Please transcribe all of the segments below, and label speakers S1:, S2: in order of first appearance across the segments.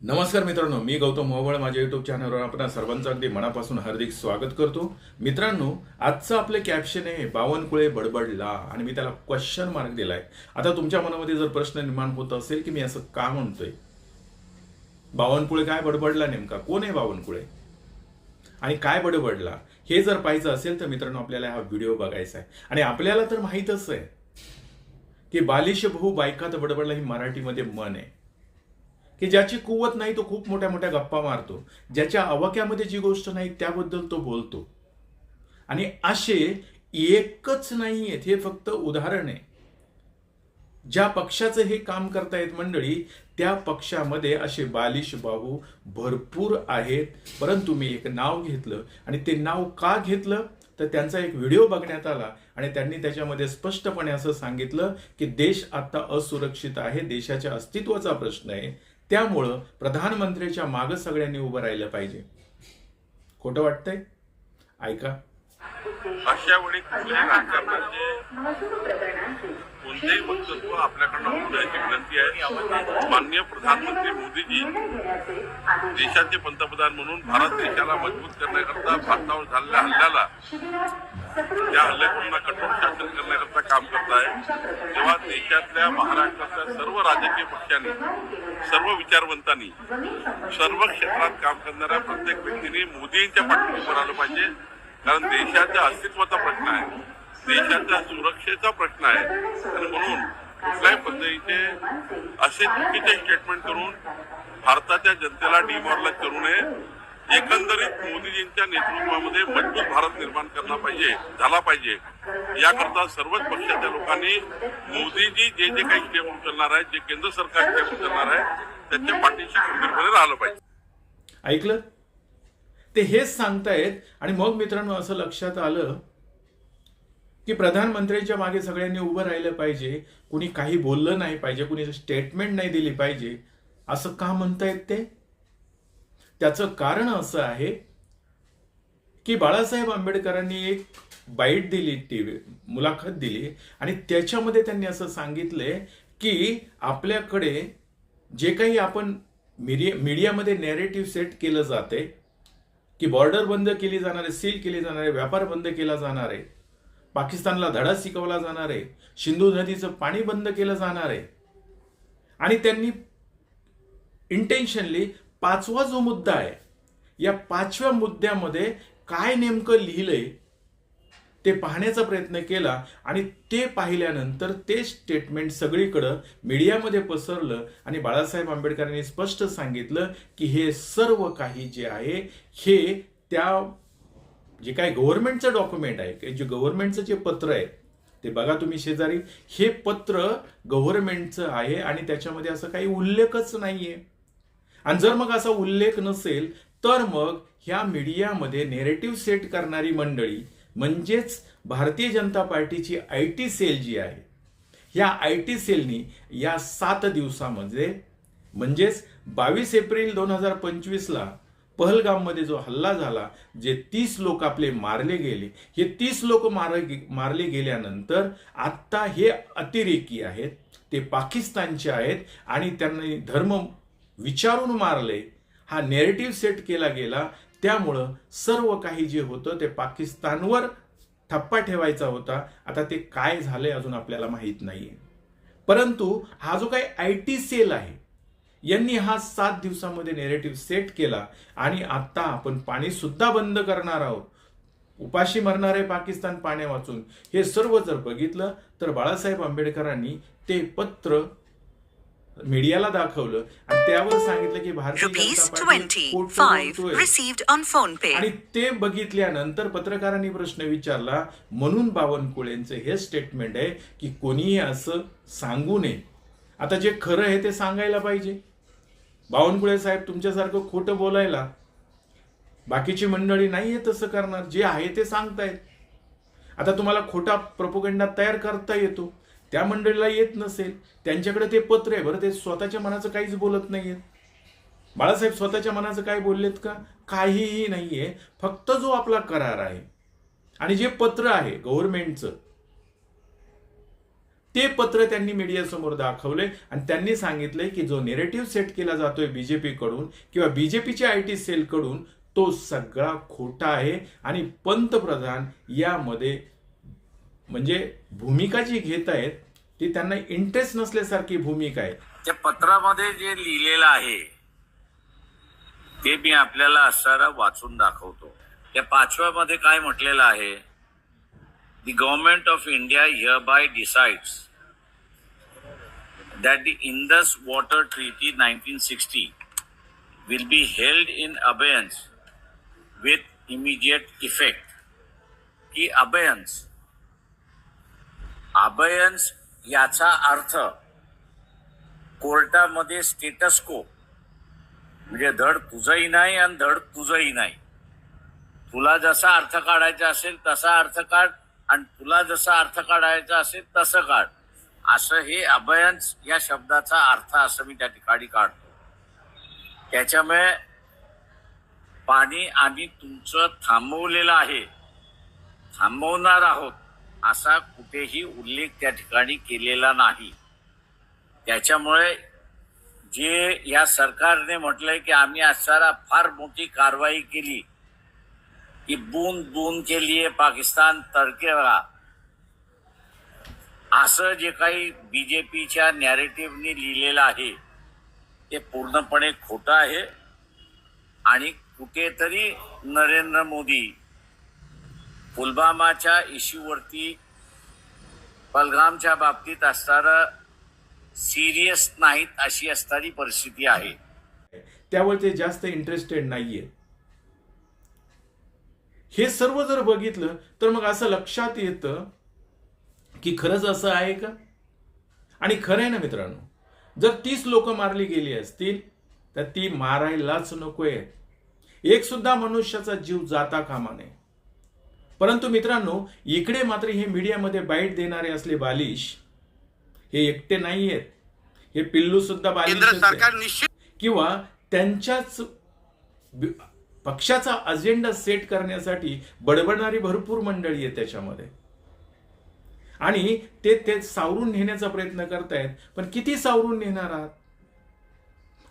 S1: नमस्कार मित्रांनो मी गौतम मोहबळ. माझ्या युट्यूब चॅनलवर आपण सर्वांचं अगदी मनापासून हार्दिक स्वागत करतो. मित्रांनो आजचं आपलं कॅप्शन आहे बावनकुळे बडबडला आणि मी त्याला क्वेश्चन मार्क दिलाय. आता तुमच्या मनामध्ये जर प्रश्न निर्माण होत असेल की मी असं का म्हणतोय? बावनकुळे काय बडबडला नेमका? कोण आहे बावनकुळे? आणि काय बडबडला? हे जर पाहायचं असेल तर मित्रांनो आपल्याला हा व्हिडिओ बघायचा आहे. आणि आपल्याला तर माहीतच आहे की बालिश भाऊ बायकात बडबडला ही मराठीमध्ये मन आहे. की ज्याची कुवत नाही तो खूप मोठ्या मोठ्या गप्पा मारतो. ज्याच्या अवाक्यामध्ये जी गोष्ट नाही त्याबद्दल तो बोलतो. आणि असे एकच नाही आहेत हे फक्त उदाहरण आहे. ज्या पक्षाचं हे काम करतायत मंडळी त्या पक्षामध्ये असे बालिश बाहू भरपूर आहेत. परंतु मी एक नाव घेतलं आणि ते नाव का घेतलं? तर त्यांचा एक व्हिडिओ बघण्यात आला आणि त्यांनी त्याच्यामध्ये स्पष्टपणे असं सांगितलं की देश आता असुरक्षित आहे देशाच्या अस्तित्वाचा प्रश्न आहे. त्यामुळं प्रधानमंत्र्याच्या मागं सगळ्यांनी उभं राहिलं पाहिजे. खोटं वाटतंय? ऐका.
S2: अशा वेळी कुठल्याही कोणतेही वक्तव्य आपल्याकडनं होऊ नये विनंती आहे. माननीय प्रधानमंत्री मोदीजी देशाचे पंतप्रधान म्हणून भारत देशाला मजबूत करण्याकरता भारतावर झालेल्या हल्ल्याला त्या हल्लेखोरांना कठोर शासन करण्याकरता काम करत आहे. तेव्हा देशातल्या महाराष्ट्रातल्या सर्व राजकीय पक्षांनी सर्व विचारवंतांनी सर्व क्षेत्रात काम करणाऱ्या प्रत्येक व्यक्तीने मोदींच्या पाठीशी आलं पाहिजे. कारण देशाच्या अस्तित्वाचा प्रश्न आहे. देशाच्या सुरक्षेचा प्रश्न आहे. आणि म्हणून कुठल्याही पद्धतीचे असे चुकीचे स्टेटमेंट करून भारताच्या जनतेला डिमॉरलाइज करू नये. एकंदरीत मोदीजींच्या नेतृत्वामध्ये मजबूत भारत निर्माण करला पाहिजे झाला पाहिजे. याकरता सर्वच पक्षाच्या लोकांनी मोदीजी जे जे काही स्टेप उचलणार आहे जे केंद्र सरकार स्टेप उचलणार आहे त्याच्या पाठीशी खंबीरपणे राहिलं पाहिजे.
S1: ऐकलं? ते हेच सांगतायत आणि मग मित्रांनो असं लक्षात आलं की प्रधानमंत्र्यांच्या मागे सगळ्यांनी उभं राहिलं पाहिजे. कुणी काही बोललं नाही पाहिजे कुणी स्टेटमेंट नाही दिली पाहिजे. असं का म्हणतायत ते? त्याचं कारण असं आहे की बाळासाहेब आंबेडकरांनी एक बाईट दिली टीव्ही मुलाखत दिली आणि त्याच्यामध्ये त्यांनी असं सांगितलंय की आपल्याकडे जे काही आपण मीडिया मीडियामध्ये नॅरेटिव्ह सेट केलं जाते की बॉर्डर बंद केली जाणार आहे सील केली जाणार आहे व्यापार बंद केला जाणार आहे पाकिस्तानला धडा शिकवला जाणार आहे सिंधू नदीचं पाणी बंद केलं जाणार आहे आणि त्यांनी इंटेन्शनली पाचवा जो मुद्दा आहे या पाचव्या मुद्द्यामध्ये काय नेमकं लिहिलंय ते पाहण्याचा प्रयत्न केला आणि ते पाहिल्यानंतर ते स्टेटमेंट सगळीकडं मीडियामध्ये पसरलं आणि बाळासाहेब आंबेडकरांनी स्पष्ट सांगितलं की हे सर्व काही जे आहे हे त्या जे काय गव्हर्नमेंटचं डॉक्युमेंट आहे जे गव्हर्नमेंटचं जे पत्र आहे ते बघा तुम्ही शेजारी हे पत्र गव्हर्नमेंटचं आहे आणि त्याच्यामध्ये असं काही उल्लेखच नाहीये. आणि जर मग असा उल्लेख नसेल तर मग ह्या मीडियामध्ये नेरेटिव्ह सेट करणारी मंडळी म्हणजेच भारतीय जनता पार्टीची आय टी सेल जी आहे या आय टी सेलनी या सात दिवसामध्ये म्हणजेच बावीस एप्रिल दोन हजार पंचवीसला पहलगाममध्ये जो हल्ला झाला जे तीस लोक आपले मारले गेले हे तीस लोक मार मारले गेल्यानंतर आत्ता हे अतिरेकी आहेत ते पाकिस्तानचे आहेत आणि त्यांनी धर्म विचारून मारले. हा नेरेटिव्ह सेट केला गेला. त्यामुळं सर्व काही जे होतं ते पाकिस्तानवर ठप्पा ठेवायचा होता. आता ते काय झालंय अजून आपल्याला माहीत नाहीये. परंतु हा जो काही आय टी सेल आहे यांनी हा सात दिवसामध्ये नेरेटिव्ह सेट केला आणि आता आपण पाणी सुद्धा बंद करणार आहोत. उपाशी मरणार आहे पाकिस्तान पाण्या वाचून. हे सर्व जर बघितलं तर बाळासाहेब आंबेडकरांनी ते पत्र मीडियाला दाखवलं. आणि त्यावर सांगितलं की भारतीय
S3: Rupees
S1: जनता पार्टी
S3: 25
S1: खोटं बोलतोय.
S3: received on phone pay.
S1: आणि ते बघितल्यानंतर पत्रकारांनी प्रश्न विचारला म्हणून बावनकुळेंचं हे स्टेटमेंट आहे की कोणीही असं सांगू नये. आता जे खरं आहे ते सांगायला पाहिजे. बावनकुळे साहेब तुमच्यासारखं खोटं बोलायला. बाकीची मंडळी नाहीये तसं करणार. जे आहे ते सांगतायत. आता तुम्हाला खोटा प्रपोगंडा तयार करता येतो. त्या मंडळीला येत नसेल त्यांच्याकडे ते पत्र आहे बरं ते स्वतःच्या मनाचं काहीच बोलत नाहीयेत. बाळासाहेब स्वतःच्या मनाचं काय बोललेत का? काहीही नाहीये फक्त जो आपला करार आहे आणि जे पत्र आहे गव्हर्नमेंटचं ते पत्र त्यांनी मीडियासमोर दाखवले आणि त्यांनी सांगितलंय की जो नेरेटिव्ह सेट केला जातोय बीजेपी कडून किंवा बीजेपीच्या आय टी सेलकडून तो सगळा खोटा आहे आणि पंतप्रधान यामध्ये म्हणजे भूमिका जी घेत आहेत ती त्यांना इंटरेस्ट नसल्यासारखी भूमिका आहे.
S3: त्या पत्रामध्ये जे लिहिलेलं आहे ते मी आपल्याला असणारा वाचून दाखवतो. त्या पाचव्यामध्ये काय म्हटलेलं आहे? The government of India hereby decides that the Indus water treaty nineteen sixty will be held in abeyance with immediate effect. की abeyance अभयन्स याचा अर्थ कोर्टामध्ये स्टेटस को म्हणजे धड तुझंही नाही आणि धड तुझंही नाही. तुला जसा अर्थ काढायचा असेल तसा अर्थ काढ आणि तुला जसा अर्थ काढायचा असेल तसं काढ. असं हे अभयन्स या शब्दाचा अर्थ असं मी त्या ठिकाणी काढतो. त्याच्यामुळे पाणी आम्ही तुमचं थांबवलेलं आहे. थांबवणार आहोत. असा कुठेही उल्लेख त्या ठिकाणी केलेला नाही. त्याच्यामुळे जे या सरकारने म्हटलंय की आम्ही असणारा फार मोठी कारवाई केली की बूंद बूंद के लिए पाकिस्तान तरकेगा असं जे काही बीजेपीच्या नॅरेटिव्हनी लिहिलेलं आहे ते पूर्णपणे खोटं आहे. आणि कुठेतरी नरेंद्र मोदी पुलवामाच्या इश्यूवरती पलगामच्या बाबतीत असणारं सिरियस नाहीत अशी असणारी परिस्थिती आहे.
S1: त्यावर ते जास्त इंटरेस्टेड नाहीये. हे सर्व जर बघितलं तर मग असं लक्षात येतं की खरंच असं आहे का? आणि खरं आहे ना मित्रांनो जर तीस लोक मारली गेली असतील तर ती मारायलाच नकोय. एक सुद्धा मनुष्याचा जीव जाता कामा नये. परंतु मित्रांनो इकडे मात्र हे मीडियामध्ये बाईट देणारे असले बालिश हे एकटे नाही आहेत हे पिल्लू सुद्धा बालिश किंवा त्यांच्याच पक्षाचा अजेंडा सेट करण्यासाठी बडबडणारी भरपूर मंडळी आहे त्याच्यामध्ये. आणि ते ते सावरून नेण्याचा प्रयत्न करतायत पण किती सावरून नेणार आहात?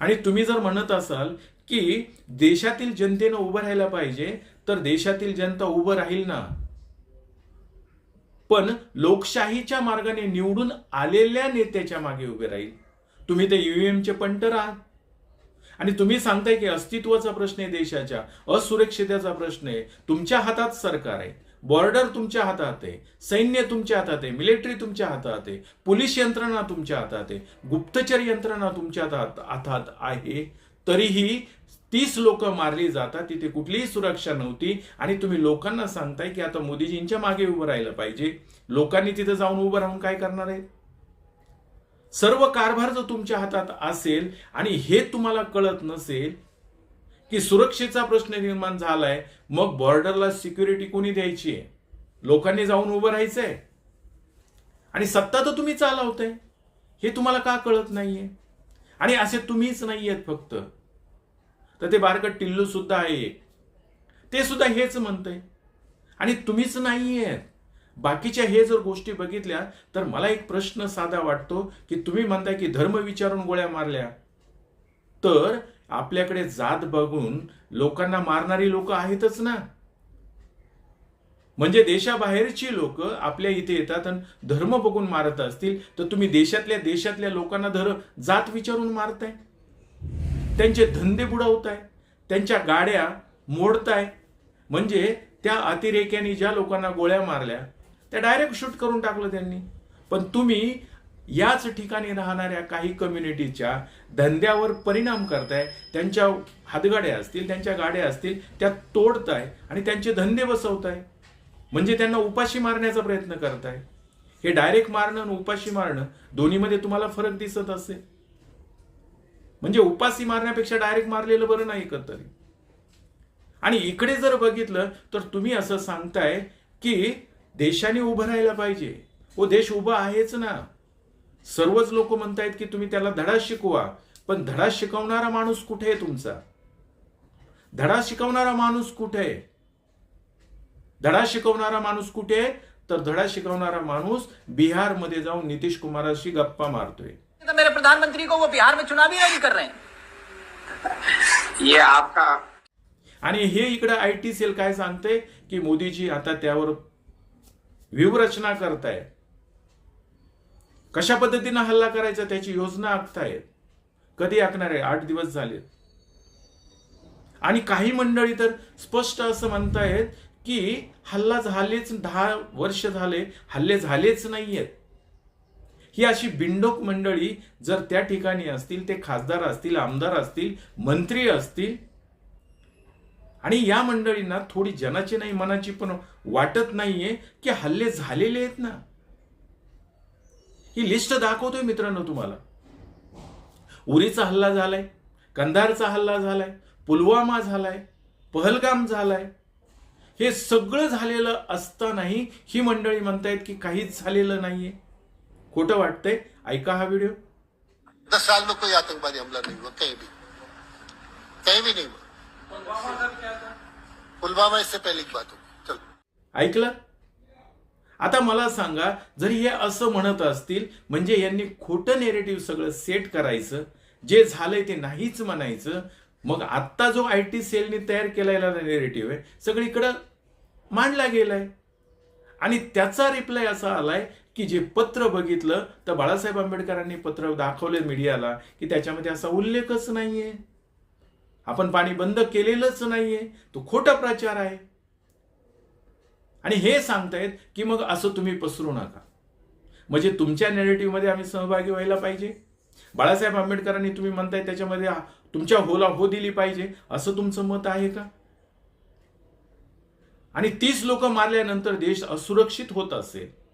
S1: आणि तुम्ही जर म्हणत असाल की देशातील जनतेनं उभं राहायला पाहिजे तर देशातील जनता उभं राहील ना? पण लोकशाहीच्या मार्गाने निवडून आलेल्या नेत्याच्या मागे उभे राहील. तुम्ही ते ईव्हीएमचे पंटर आहात आणि तुम्ही सांगताय की अस्तित्वाचा प्रश्न आहे देशाच्या असुरक्षितेचा प्रश्न आहे. तुमच्या हातात सरकार आहे. बॉर्डर तुमच्या हातात आहे. सैन्य तुमच्या हातात आहे. मिलिटरी तुमच्या हातात आहे. पोलीस यंत्रणा तुमच्या हातात आहे. गुप्तचर यंत्रणा तुमच्या हातात हातात आहे. तरीही तीस लोक मारली जातात तिथे कुठलीही सुरक्षा नव्हती. आणि तुम्ही लोकांना सांगताय की आता मोदीजींच्या मागे उभं राहिलं पाहिजे. लोकांनी तिथे जाऊन उभं राहून काय करणार आहेत सर्व कारभार जर तुमच्या हातात असेल आणि हे तुम्हाला कळत नसेल की सुरक्षेचा प्रश्न निर्माण झालाय मग बॉर्डरला सिक्युरिटी कोणी द्यायची आहे? लोकांनी जाऊन उभं राहायचंय. आणि सत्ता तर तुम्ही चालवताय. हे तुम्हाला का कळत नाहीये? आणि असे तुम्हीच नाहीयेत फक्त. तर ते बारकट टिल्लू सुद्धा आहे. ते सुद्धा हेच म्हणतंय. आणि तुम्हीच नाही आहेत बाकीच्या हे जर गोष्टी बघितल्या तर मला एक प्रश्न साधा वाटतो की तुम्ही म्हणताय की धर्म विचारून गोळ्या मारल्या. तर आपल्याकडे जात बघून लोकांना मारणारी लोक आहेतच ना. म्हणजे देशाबाहेरची लोक आपल्या इथे येतात आणि धर्म बघून मारत असतील तर तुम्ही देशातल्या देशातल्या लोकांना धर जात विचारून मारताय. त्यांचे धंदे बुडवत आहे त्यांच्या गाड्या मोडताय. म्हणजे त्या अतिरेक्याने ज्या लोकांना गोळ्या मारल्या त्या डायरेक्ट शूट करून टाकलं त्यांनी. पण तुम्ही याच ठिकाणी राहणाऱ्या काही कम्युनिटीच्या धंद्यावर परिणाम करताय त्यांच्या हातगाड्या असतील त्यांच्या गाड्या असतील त्या तोडताय आणि त्यांचे धंदे बसवताय. म्हणजे त्यांना उपाशी मारण्याचा प्रयत्न करताय. हे डायरेक्ट मारणं आणि उपाशी मारणं दोन्हीमध्ये तुम्हाला फरक दिसत असेल. म्हणजे उपासी मारण्यापेक्षा डायरेक्ट मारलेलं बरं नाही का तरी आणि इकडे जर बघितलं तर तुम्ही असं सांगताय की देशाने उभं राहायला पाहिजे. ओ देश उभा आहेच ना. सर्वच लोक म्हणतायत की तुम्ही त्याला धडा शिकवा पण धडा शिकवणारा माणूस कुठे आहे तुमचा? धडा शिकवणारा माणूस कुठे आहे? धडा शिकवणारा माणूस कुठे आहे? तर धडा शिकवणारा माणूस बिहारमध्ये जाऊन नितीश कुमाराशी गप्पा मारतोय.
S4: तो मेरे प्रधानमंत्री को वो बिहार में चुनाव नहीं कर रहे हैं।
S5: ये आपका
S1: आणि हे इकडे आय टी सेल काय सांगते की मोदीजी आता त्यावर व्यूहरचना करतायत. कशा पद्धतीनं हल्ला करायचा त्याची योजना आखतायत. कधी आखणार आहे? आठ दिवस झाले आणि काही मंडळी तर स्पष्ट असं म्हणतायत की हल्ला झालेच दहा वर्ष झाले हल्ले झालेच नाहीयेत. ही अशी बिंडोक मंडळी जर त्या ठिकाणी असतील ते खासदार असतील आमदार असतील मंत्री असतील आणि या मंडळींना थोडी जनाची नाही मनाची पण वाटत नाहीये की हल्ले झालेले आहेत ना. ही लिस्ट दाखवतोय मित्रांनो तुम्हाला. उरीचा हल्ला झालाय कंधारचा हल्ला झालाय पुलवामा झालाय पहलगाम झालाय. हे सगळं झालेलं असतानाही ही मंडळी म्हणतायत की काहीच झालेलं नाहीये. खोटं वाटतंय. ऐका हा व्हिडिओ.
S6: दस साल में कोई आतंकवादी हमला नहीं हुआ कहीं भी कहीं भी नहीं हुआ पुलवामा इससे पहले की बात होगी चलो.
S1: ऐकलं? आता मला सांगा जर हे असं म्हणत असतील म्हणजे यांनी खोटं नेरेटिव्ह सगळं सेट करायचं जे झालंय ते नाहीच म्हणायचं मग आत्ता जो आय टी सेलने तयार केलेला नेरेटिव्ह आहे सगळीकडं मांडला गेलाय. आणि त्याचा रिप्लाय असा आलाय की जे पत्र बघितलं तर बाळासाहेब आंबेडकरांनी पत्र दाखवले मीडियाला की त्याच्यामध्ये असा उल्लेखच नाहीये. आपण पाणी बंद केलेलंच नाहीये. तो खोटा प्रचार आहे. आणि हे सांगतायत की मग असं तुम्ही पसरू नका. म्हणजे तुमच्या नेरेटिव्हमध्ये आम्ही सहभागी व्हायला पाहिजे. बाळासाहेब आंबेडकरांनी तुम्ही म्हणताय त्याच्यामध्ये तुमच्या होला हो दिली पाहिजे. असं तुमचं मत आहे का? आणि तीस लोक मारल्यानंतर देश असुरक्षित होत असेल.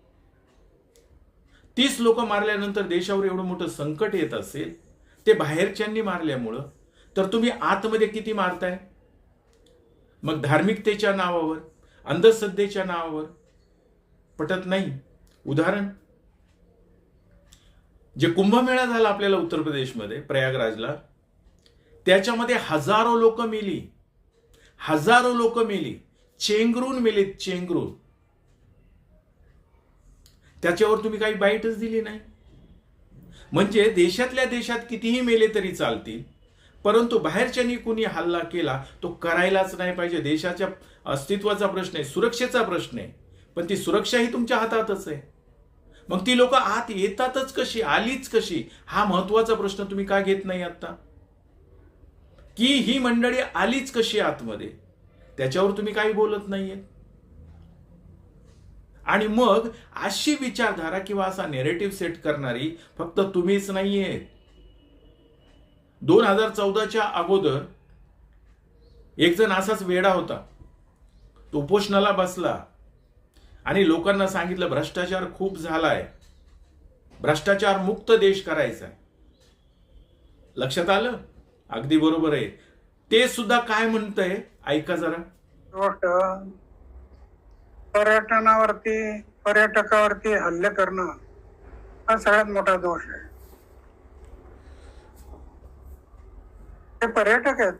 S1: तीस लोक मारल्यानंतर देशावर एवढं मोठं संकट येत असेल ते बाहेरच्यांनी मारल्यामुळं तर तुम्ही आतमध्ये किती मारताय? मग धार्मिकतेच्या नावावर अंधश्रद्धेच्या नावावर पटत नाही. उदाहरण जे कुंभमेळा झाला आपल्याला उत्तर प्रदेशमध्ये प्रयागराजला त्याच्यामध्ये हजारो लोक मेली. हजारो लोक मेली. चेंगरून मेलीत चेंगरून. त्याच्यावर तुम्ही काही बाईटच दिली नाही. म्हणजे देशातल्या देशात कितीही मेले तरी चालतील परंतु बाहेरच्यानी कुणी हल्ला केला तो करायलाच नाही पाहिजे. देशाच्या अस्तित्वाचा प्रश्न आहे सुरक्षेचा प्रश्न आहे. पण ती सुरक्षा ही तुमच्या हातातच आहे. मग ती लोक आत येतातच कशी आलीच कशी? हा महत्त्वाचा प्रश्न तुम्ही का घेत नाही आता की ही मंडळी आलीच कशी आतमध्ये? त्याच्यावर तुम्ही काही बोलत नाहीये आणि मग अशी विचारधारा किंवा असा नेरेटिव्ह सेट करणारी फक्त तुम्हीच नाहीये. दोन हजार चौदाच्या अगोदर एक जण असाच वेडा होता. तो उपोषणाला बसला. आणि लोकांना सांगितलं भ्रष्टाचार खूप झालाय. भ्रष्टाचार मुक्त देश करायचा लक्षात आलं? अगदी बरोबर आहे. ते सुद्धा काय म्हणतंय? ऐका जरा.
S7: पर्यटनावरती पर्यटकावरती हल्ले करणं हा सगळ्यात मोठा दोष आहे. ते पर्यटक आहेत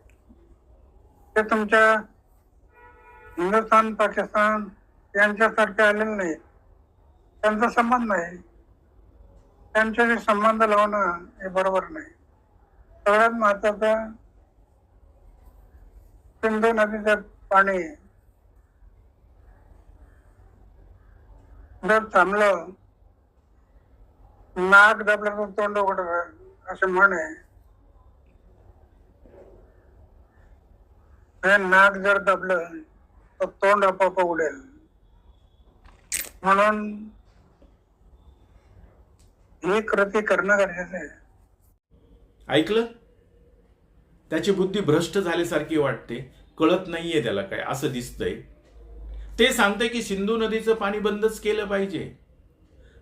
S7: ते तुमच्या हिंदुस्थान पाकिस्तान यांच्यासारखे आलेले नाही त्यांचा संबंध नाही त्यांच्याशी संबंध लावणं हे बरोबर नाही. सगळ्यात महत्वाचं सिंधू नदीचं पाणी जर थांबलं नाक दाबलं तर तोंड उघड असं म्हण. आहे नाक जर दाबलं तर तोंड आपोआप उडेल म्हणून ही कृती करणं गरजेचं आहे.
S1: ऐकलं? त्याची बुद्धी भ्रष्ट झाल्यासारखी वाटते. कळत नाहीये त्याला काय असं दिसतंय. ते सांगते की सिंधू नदीचं पाणी बंदच केलं पाहिजे.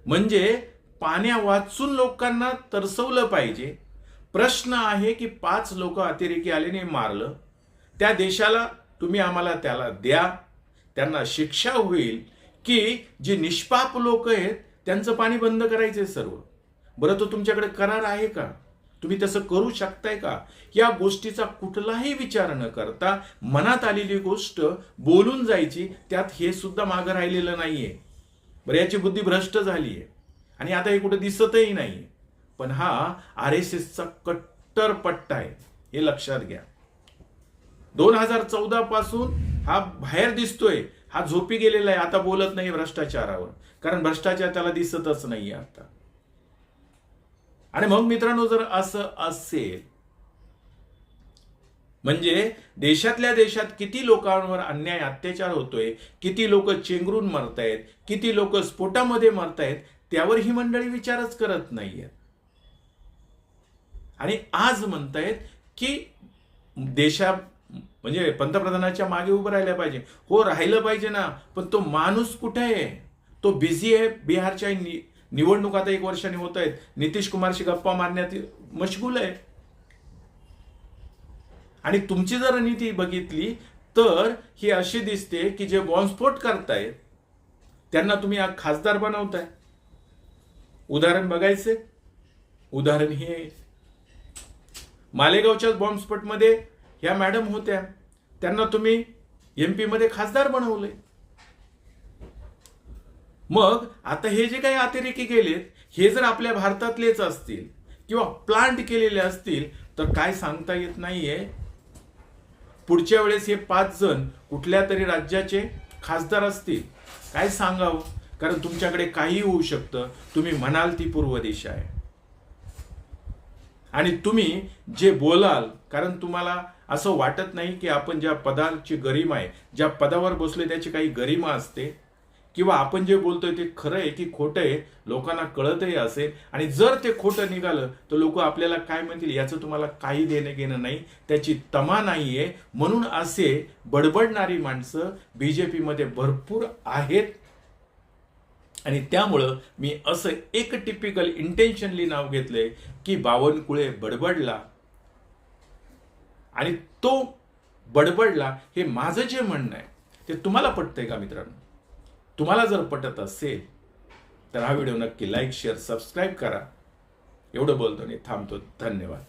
S1: म्हणजे पाण्या वाचून लोकांना तरसवलं पाहिजे. प्रश्न आहे की पाच लोक अतिरेकी आल्याने मारलं. त्या देशाला तुम्ही आम्हाला त्याला द्या. त्यांना शिक्षा होईल की जे निष्पाप लोक आहेत त्यांचं पाणी बंद करायचे सर्व. बरं तो तुमच्याकडे करार आहे का? तुम्ही तसं करू शकताय का? या गोष्टीचा कुठलाही विचार न करता मनात आलेली गोष्ट बोलून जायची त्यात हे सुद्धा मागं राहिलेलं नाहीये. बरं याची बुद्धी भ्रष्ट झाली आहे आणि आता हे कुठं दिसतही नाही पण हा आर एस एसचा कट्टर पट्टा आहे. हे लक्षात घ्या. दोन हजार चौदा पासून हा बाहेर दिसतोय. हा झोपी गेलेला आहे. आता बोलत नाही भ्रष्टाचारावर. कारण भ्रष्टाचार त्याला दिसतच नाही आता. आणि मग मित्रांनो जर असं असेल म्हणजे देशातल्या देशात किती लोकांवर अन्याय अत्याचार होतोय किती लोक चेंगरून मरतायत किती लोक स्फोटामध्ये मरतायत त्यावर ही मंडळी विचारच करत नाहीयेत. आणि आज म्हणतायत की देशा म्हणजे पंतप्रधानाच्या मागे उभं राहिलं पाहिजे. हो राहिलं पाहिजे ना पण तो माणूस कुठे आहे? तो बिझी आहे बिहारच्या निवडणूक आता एक वर्षाने होत आहेत. नितीश कुमारशी गप्पा मारण्यात मशगूल आहे. आणि तुमची जर नीती बघितली तर ही अशी दिसते की जे बॉम्बस्फोट करतायत त्यांना तुम्ही खासदार बनवताय. उदाहरण बघायचे. उदाहरण हे मालेगावच्याच बॉम्बस्फोटमध्ये ह्या मॅडम होत्या. त्यांना तुम्ही एमपी मध्ये खासदार बनवले मग आता हे जे काही अतिरेकी गेलेत हे जर आपल्या भारतातलेच असतील किंवा प्लांट केलेले असतील तर काय सांगता येत नाहीये? पुढच्या वेळेस हे पाच जण कुठल्या तरी राज्याचे खासदार असतील काय सांगावं? कारण तुमच्याकडे काही होऊ शकतं. तुम्ही म्हणाल ती पूर्व दिशा आहे. आणि तुम्ही जे बोलाल कारण तुम्हाला असं वाटत नाही की आपण ज्या पदाची गरिमा आहे ज्या पदावर बसलोय त्याची काही गरिमा असते. किंवा आपण जे बोलतोय ते खरं आहे की खोटं आहे लोकांना कळतही असेल. आणि जर ते खोटं निघालं तर लोक आपल्याला काय म्हणतील याचं तुम्हाला काही देणं घेणं नाही त्याची तमा नाहीये. म्हणून असे बडबडणारी माणसं बीजेपीमध्ये भरपूर आहेत. आणि त्यामुळं मी असं एक टिपिकल इंटेन्शनली नाव घेतलंय की बावनकुळे बडबडला. आणि तो बडबडला हे माझं जे म्हणणं आहे ते तुम्हाला पटतंय का मित्रांनो? तुम्हाला जर पटत असेल तर हा व्हिडिओ नक्की लाईक शेअर सबस्क्राईब करा. एवढं बोलतो आणि थांबतो. धन्यवाद.